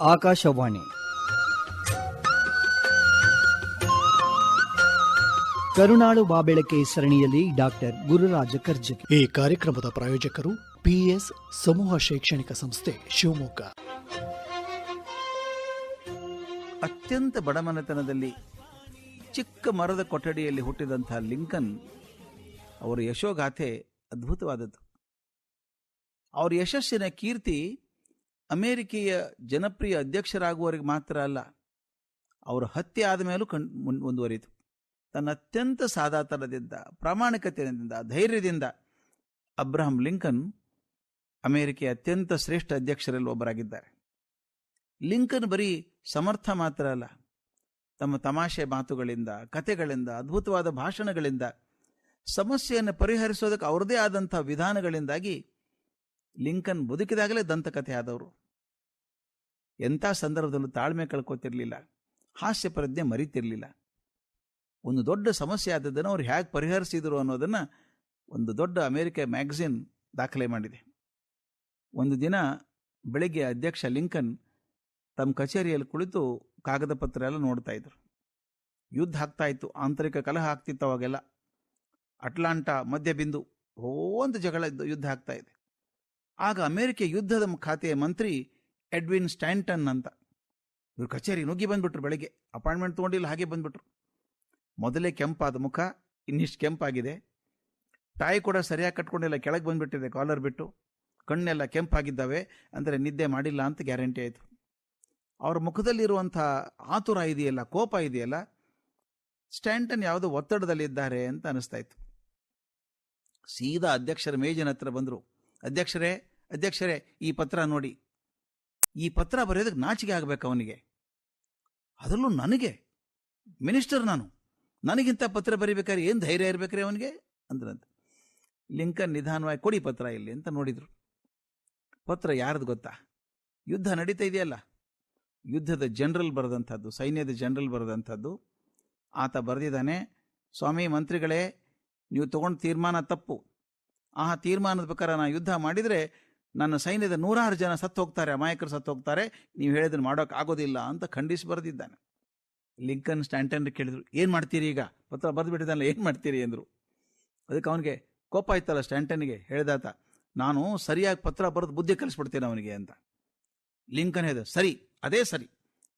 ಆಕಾಶವಾಣಿ. ಕರುಣಾಳು ಬಾಬೆಳಕೆ ಸರಣಿಯಲ್ಲಿ ಡಾಕ್ಟರ್ ಗುರುರಾಜ ಕರ್ಜಗಿ ಈ ಕಾರ್ಯಕ್ರಮದ ಪ್ರಾಯೋಜಕರು ಪಿಎಸ್ ಸಮೂಹ ಶೈಕ್ಷಣಿಕ ಸಂಸ್ಥೆ ಶಿವಮೊಗ್ಗ. ಅತ್ಯಂತ ಬಡಮನೆತನದಲ್ಲಿ ಚಿಕ್ಕ ಮರದ ಕೊಠಡಿಯಲ್ಲಿ ಹುಟ್ಟಿದಂತಹ ಲಿಂಕನ್ ಅವರ ಯಶೋಗಾಥೆ ಅದ್ಭುತವಾದದ್ದು. ಅವರ ಯಶಸ್ಸಿನ ಕೀರ್ತಿ ಅಮೇರಿಕೆಯ ಜನಪ್ರಿಯ ಅಧ್ಯಕ್ಷರಾಗುವವರಿಗೆ ಮಾತ್ರ ಅಲ್ಲ, ಅವರು ಹತ್ಯೆ ಆದ ಮೇಲೂ ಕಣ್ ಮುನ್, ಮುಂದುವರಿಯಿತು. ತನ್ನ ಅತ್ಯಂತ ಸಾದಾತನದಿಂದ, ಪ್ರಾಮಾಣಿಕತೆಯಿಂದ, ಧೈರ್ಯದಿಂದ ಅಬ್ರಹಂ ಲಿಂಕನ್ ಅಮೇರಿಕೆಯ ಅತ್ಯಂತ ಶ್ರೇಷ್ಠ ಅಧ್ಯಕ್ಷರಲ್ಲಿ ಒಬ್ಬರಾಗಿದ್ದಾರೆ. ಲಿಂಕನ್ ಬರೀ ಸಮರ್ಥ ಮಾತ್ರ ಅಲ್ಲ, ತಮ್ಮ ತಮಾಷೆ ಮಾತುಗಳಿಂದ ಕತೆಗಳಿಂದ ಅದ್ಭುತವಾದ ಭಾಷಣಗಳಿಂದ, ಸಮಸ್ಯೆಯನ್ನು ಪರಿಹರಿಸೋದಕ್ಕೆ ಅವರದೇ ಆದಂಥ ವಿಧಾನಗಳಿಂದಾಗಿ ಲಿಂಕನ್ ಬದುಕಿದಾಗಲೇ ದಂತಕಥೆ ಆದವರು. ಎಂಥ ಸಂದರ್ಭದಲ್ಲೂ ತಾಳ್ಮೆ ಕಳ್ಕೊತಿರ್ಲಿಲ್ಲ. ಹಾಸ್ಯ ಪ್ರಜ್ಞೆ ಮರಿತಿರ್ಲಿಲ್ಲ. ಒಂದು ದೊಡ್ಡ ಸಮಸ್ಯೆ ಆದದ್ದನ್ನು ಅವ್ರು ಹೇಗೆ ಪರಿಹರಿಸಿದರು ಅನ್ನೋದನ್ನು ಒಂದು ದೊಡ್ಡ ಅಮೆರಿಕ ಮ್ಯಾಗಝಿನ್ ದಾಖಲೆ ಮಾಡಿದೆ. ಒಂದು ದಿನ ಬೆಳಿಗ್ಗೆ ಅಧ್ಯಕ್ಷ ಲಿಂಕನ್ ತಮ್ಮ ಕಚೇರಿಯಲ್ಲಿ ಕುಳಿತು ಕಾಗದ ಪತ್ರ ಎಲ್ಲ ನೋಡ್ತಾ ಇದ್ರು. ಯುದ್ಧ ಆಗ್ತಾ ಇತ್ತು, ಆಂತರಿಕ ಕಲಹ ಆಗ್ತಿತ್ತು ಅವಾಗೆಲ್ಲ. ಅಟ್ಲಾಂಟಾ ಮಧ್ಯಬಿಂದು ಹೋ ಅಂತ ಜಗಳ ಯುದ್ಧ ಆಗ್ತಾ ಇದೆ. ಆಗ ಅಮೆರಿಕ ಯುದ್ಧದ ಖಾತೆಯ ಮಂತ್ರಿ ಎಡ್ವಿನ್ ಸ್ಟ್ಯಾಂಟನ್ ಅಂತ. ಇವ್ರ ಕಚೇರಿ ನುಗ್ಗಿ ಬಂದ್ಬಿಟ್ರು ಬೆಳಿಗ್ಗೆ. ಅಪಾಯಿಂಟ್ಮೆಂಟ್ ತೊಗೊಂಡಿಲ್ಲ, ಹಾಗೆ ಬಂದ್ಬಿಟ್ರು. ಮೊದಲೇ ಕೆಂಪಾದ ಮುಖ, ಇನ್ನಿಷ್ಟು ಕೆಂಪಾಗಿದೆ. ಟಾಯ್ ಕೂಡ ಸರಿಯಾಗಿ ಕಟ್ಕೊಂಡಿಲ್ಲ, ಕೆಳಗೆ ಬಂದ್ಬಿಟ್ಟಿದೆ ಕಾಲರ್ ಬಿಟ್ಟು. ಕಣ್ಣೆಲ್ಲ ಕೆಂಪಾಗಿದ್ದಾವೆ, ಅಂದರೆ ನಿದ್ದೆ ಮಾಡಿಲ್ಲ ಅಂತ ಗ್ಯಾರಂಟಿ ಆಯಿತು. ಅವ್ರ ಮುಖದಲ್ಲಿರುವಂಥ ಆತುರ ಇದೆಯಲ್ಲ, ಕೋಪ ಇದೆಯಲ್ಲ, ಸ್ಟ್ಯಾಂಟನ್ ಯಾವುದೋ ಒತ್ತಡದಲ್ಲಿದ್ದಾರೆ ಅಂತ ಅನಿಸ್ತಾ ಇತ್ತು. ಸೀದಾ ಅಧ್ಯಕ್ಷರ ಮೇಜಿನ ಹತ್ರ ಬಂದರು. ಅಧ್ಯಕ್ಷರೇ ಅಧ್ಯಕ್ಷರೇ, ಈ ಪತ್ರ ನೋಡಿ. ಈ ಪತ್ರ ಬರೆಯೋದಕ್ಕೆ ನಾಚಿಕೆ ಆಗಬೇಕು ಅವನಿಗೆ. ಅದರಲ್ಲೂ ನನಗೆ, ಮಿನಿಸ್ಟರ್ ನಾನು, ನನಗಿಂತ ಪತ್ರ ಬರೀಬೇಕಾದ್ರೆ ಏನು ಧೈರ್ಯ ಇರಬೇಕ್ರಿ ಅವನಿಗೆ? ಅಂದ್ರಂತೆ. ಲಿಂಕನ್ ನಿಧಾನವಾಗಿ ಕೊಡಿ ಪತ್ರ ಇಲ್ಲಿ ಅಂತ ನೋಡಿದ್ರು. ಪತ್ರ ಯಾರ್ದು ಗೊತ್ತಾ? ಯುದ್ಧ ನಡೀತಾ ಇದೆಯಲ್ಲ. ಯುದ್ಧದ ಜನರಲ್ ಬರೆದಂಥದ್ದು, ಸೈನ್ಯದ ಜನರಲ್ ಬರೆದಂಥದ್ದು. ಆತ ಬರೆದಿದ್ದಾನೆ, ಸ್ವಾಮಿ, ಮಂತ್ರಿಗಳೇ, ನೀವು ತಗೊಂಡು ತೀರ್ಮಾನ ತಪ್ಪು. ಆ ತೀರ್ಮಾನದ ಪ್ರಕಾರ ನಾನು ಯುದ್ಧ ಮಾಡಿದರೆ ನನ್ನ ಸೈನ್ಯದ ನೂರಾರು ಜನ ಸತ್ತು ಹೋಗ್ತಾರೆ ಅಮಾಯಕರು ಸತ್ತು ಹೋಗ್ತಾರೆ ನೀವು ಹೇಳಿದ್ರೆ ಮಾಡೋಕೆ ಆಗೋದಿಲ್ಲ ಅಂತ ಖಂಡಿಸಿ ಬರೆದಿದ್ದಾನೆ. ಲಿಂಕನ್ ಸ್ಟ್ಯಾಂಟನ್ ಕೇಳಿದ್ರು, ಏನು ಮಾಡ್ತೀರಿ ಈಗ? ಪತ್ರ ಬರೆದುಬಿಟ್ಟಿದ್ದಾನಲ್ಲ, ಏನು ಮಾಡ್ತೀರಿ? ಅಂದರು ಅದಕ್ಕೆ ಅವನಿಗೆ ಕೋಪ ಆಯ್ತಲ್ಲ ಸ್ಟ್ಯಾಂಟನ್ಗೆ ಹೇಳಿದಾತ, ನಾನು ಸರಿಯಾಗಿ ಪತ್ರ ಬರೆದು ಬುದ್ಧಿ ಕಲಿಸ್ಬಿಡ್ತೇನೆ ಅವನಿಗೆ, ಅಂತ. ಲಿಂಕನ್ ಹೇಳಿದ, ಸರಿ, ಅದೇ ಸರಿ,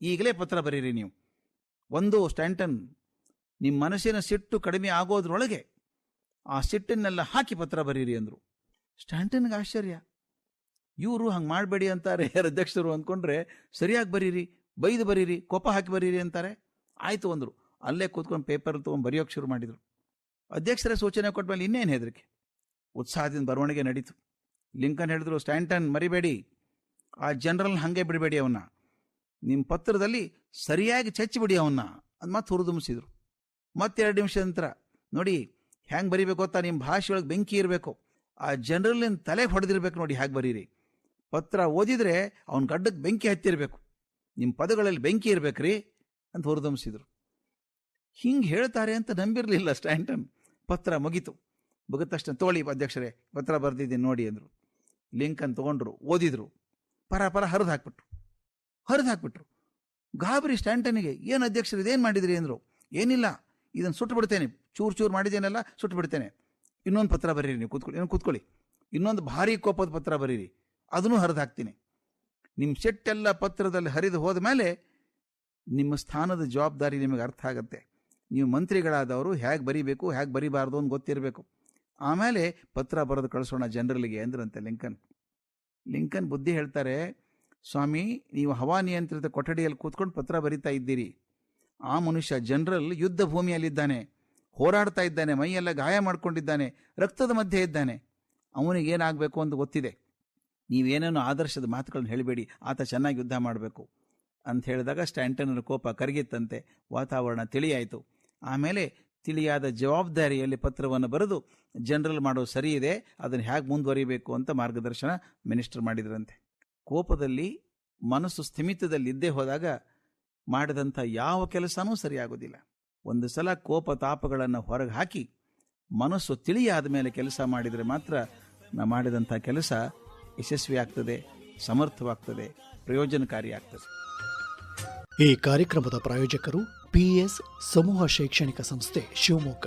ಈಗಲೇ ಪತ್ರ ಬರೀರಿ ನೀವು. ಒಂದು ಸ್ಟ್ಯಾಂಟನ್ ನಿಮ್ಮ ಮನಸ್ಸಿನ ಸಿಟ್ಟು ಕಡಿಮೆ ಆಗೋದ್ರೊಳಗೆ ಆ ಸಿಟ್ಟನ್ನೆಲ್ಲ ಹಾಕಿ ಪತ್ರ ಬರೀರಿ ಅಂದರು. ಸ್ಟ್ಯಾಂಟನ್ಗೆ ಆಶ್ಚರ್ಯ. ಇವರು ಹಂಗೆ ಮಾಡಬೇಡಿ ಅಂತಾರೆ, ಯಾರು ಅಧ್ಯಕ್ಷರು ಅಂದ್ಕೊಂಡ್ರೆ, ಸರಿಯಾಗಿ ಬರೀರಿ, ಬೈದು ಬರೀರಿ, ಕೋಪ ಹಾಕಿ ಬರೀರಿ ಅಂತಾರೆ. ಆಯಿತು ಅಂದರು. ಅಲ್ಲೇ ಕೂತ್ಕೊಂಡು ಪೇಪರ್ ತೊಗೊಂಡು ಬರೆಯೋಕೆ ಶುರು ಮಾಡಿದರು. ಅಧ್ಯಕ್ಷರ ಸೂಚನೆ ಕೊಟ್ಟ ಮೇಲೆ ಇನ್ನೇನು ಹೆದರಿಕೆ? ಉತ್ಸಾಹದಿಂದ ಬರವಣಿಗೆ ನಡೀತು. ಲಿಂಕನ್ ಹೇಳಿದ್ರು, ಸ್ಟ್ಯಾಂಟನ್, ಮರಿಬೇಡಿ. ಆ ಜನರಲ್ ಹಾಗೆ ಬಿಡಬೇಡಿ ಅವನ್ನ ನಿಮ್ಮ ಪತ್ರದಲ್ಲಿ ಸರಿಯಾಗಿ ಚಚ್ಚಿಬಿಡಿ ಅವನ್ನ ಅದು ಮತ್ತೆ ಹುರಿದುಂಬಿಸಿದ್ರು ಮತ್ತೆರಡು ನಿಮಿಷ ನಂತರ, ನೋಡಿ ಹೆಂಗೆ ಬರೀಬೇಕು ಗೊತ್ತಾ? ನಿಮ್ಮ ಭಾಷೆ ಒಳಗೆ ಬೆಂಕಿ ಇರಬೇಕು. ಆ ಜನರಲ್ಲಿನ ತಲೆ ಹೊಡೆದಿರ್ಬೇಕು ನೋಡಿ ಹೇಗೆ ಬರೀರಿ. ಪತ್ರ ಓದಿದ್ರೆ ಅವನ ಗಡ್ಡಕ್ಕೆ ಬೆಂಕಿ ಹತ್ತಿರಬೇಕು. ನಿಮ್ಮ ಪದಗಳಲ್ಲಿ ಬೆಂಕಿ ಇರ್ಬೇಕ್ರಿ ಅಂತ ಹುರಿದುಂಬಿಸಿದ್ರು ಹಿಂಗೆ ಹೇಳ್ತಾರೆ ಅಂತ ನಂಬಿರಲಿಲ್ಲ ಸ್ಟ್ಯಾಂಟನ್. ಪತ್ರ ಮುಗೀತು. ಮುಗಿದ ತೋಳಿ ಅಧ್ಯಕ್ಷರೇ, ಪತ್ರ ಬರೆದಿದ್ದೀನಿ ನೋಡಿ ಅಂದರು. ಲಿಂಕನ್ ತೊಗೊಂಡ್ರು, ಓದಿದ್ರು. ಪರ ಪರ ಹರಿದು ಹಾಕ್ಬಿಟ್ರು. ಹರಿದು ಹಾಕ್ಬಿಟ್ರು. ಗಾಬರಿ ಸ್ಟ್ಯಾಂಟನಿಗೆ ಏನು ಅಧ್ಯಕ್ಷರು, ಇದೇನು ಮಾಡಿದ್ರಿ? ಅಂದರು. ಏನಿಲ್ಲ ಇದನ್ನು ಸುಟ್ಟು ಬಿಡ್ತೇನೆ ಚೂರು ಚೂರು ಮಾಡಿದ್ದೇನೆಲ್ಲ ಸುಟ್ಟು ಬಿಡ್ತೇನೆ ಇನ್ನೊಂದು ಪತ್ರ ಬರೀರಿ ನೀವು, ಕೂತ್ಕೊಳ್ಳಿ ಏನು ಕೂತ್ಕೊಳ್ಳಿ. ಇನ್ನೊಂದು ಭಾರಿ ಕೋಪದ ಪತ್ರ ಬರೀರಿ, ಅದನ್ನು ಹರಿದು ಹಾಕ್ತೀನಿ. ನಿಮ್ಮ ಸೆಟ್ಟೆಲ್ಲ ಪತ್ರದಲ್ಲಿ ಹರಿದು ಹೋದ ಮೇಲೆ ನಿಮ್ಮ ಸ್ಥಾನದ ಜವಾಬ್ದಾರಿ ನಿಮಗೆ ಅರ್ಥ ಆಗುತ್ತೆ. ನೀವು ಮಂತ್ರಿಗಳಾದವರು ಹೇಗೆ ಬರೀಬೇಕು, ಹೇಗೆ ಬರೀಬಾರ್ದು ಅಂತ ಗೊತ್ತಿರಬೇಕು. ಆಮೇಲೆ ಪತ್ರ ಬರೆದು ಕಳಿಸೋಣ ಜನರಲ್ಲಿಗೆ ಅಂದ್ರಂತೆ ಲಿಂಕನ್. ಲಿಂಕನ್ ಬುದ್ಧಿ ಹೇಳ್ತಾರೆ, ಸ್ವಾಮಿ, ನೀವು ಹವಾನಿಯಂತ್ರಿತ ಕೊಠಡಿಯಲ್ಲಿ ಕೂತ್ಕೊಂಡು ಪತ್ರ ಬರಿತಾ ಇದ್ದೀರಿ. ಆ ಮನುಷ್ಯ ಜನರಲ್ ಯುದ್ಧ ಭೂಮಿಯಲ್ಲಿದ್ದಾನೆ. ಹೋರಾಡ್ತಾ ಇದ್ದಾನೆ, ಮೈಯೆಲ್ಲ ಗಾಯ ಮಾಡ್ಕೊಂಡಿದ್ದಾನೆ, ರಕ್ತದ ಮಧ್ಯೆ ಇದ್ದಾನೆ. ಅವನಿಗೆ ಏನಾಗಬೇಕು ಅಂತ ಗೊತ್ತಿದೆ. ನೀವೇನೇನೋ ಆದರ್ಶದ ಮಾತುಗಳನ್ನು ಹೇಳಬೇಡಿ, ಆತ ಚೆನ್ನಾಗಿ ಯುದ್ಧ ಮಾಡಬೇಕು ಅಂತ ಹೇಳಿದಾಗ ಸ್ಟ್ಯಾಂಟನರ ಕೋಪ ಕರಗಿತ್ತಂತೆ. ವಾತಾವರಣ ತಿಳಿಯಾಯಿತು. ಆಮೇಲೆ ತಿಳಿಯಾದ ಜವಾಬ್ದಾರಿಯಲ್ಲಿ ಪತ್ರವನ್ನು ಬರೆದು, ಜನರಲ್ ಮಾಡೋದು ಸರಿ ಇದೆ, ಅದನ್ನು ಹೇಗೆ ಮುಂದುವರಿಬೇಕು ಅಂತ ಮಾರ್ಗದರ್ಶನ ಮಿನಿಸ್ಟರ್ ಮಾಡಿದ್ರಂತೆ. ಕೋಪದಲ್ಲಿ, ಮನಸ್ಸು ಸ್ಥಿಮಿತದಲ್ಲಿ ಇದ್ದೇ ಹೋದಾಗ, ಮಾಡಿದಂಥ ಯಾವ ಕೆಲಸನೂ ಸರಿಯಾಗೋದಿಲ್ಲ. ಒಂದು ಸಲ ಕೋಪ ತಾಪಗಳನ್ನು ಹೊರಗೆ ಹಾಕಿ ಮನಸ್ಸು ತಿಳಿಯಾದ ಮೇಲೆ ಕೆಲಸ ಮಾಡಿದರೆ ಮಾತ್ರ ನಾ ಮಾಡಿದಂಥ ಕೆಲಸ ಯಶಸ್ವಿ ಆಗ್ತದೆ ಸಮರ್ಥವಾಗ್ತದೆ ಪ್ರಯೋಜನಕಾರಿ ಆಗ್ತದೆ ಈ ಕಾರ್ಯಕ್ರಮದ ಪ್ರಾಯೋಜಕರು ಪಿಎಸ್ ಸಮೂಹ ಶೈಕ್ಷಣಿಕ ಸಂಸ್ಥೆ ಶಿವಮೊಗ್ಗ.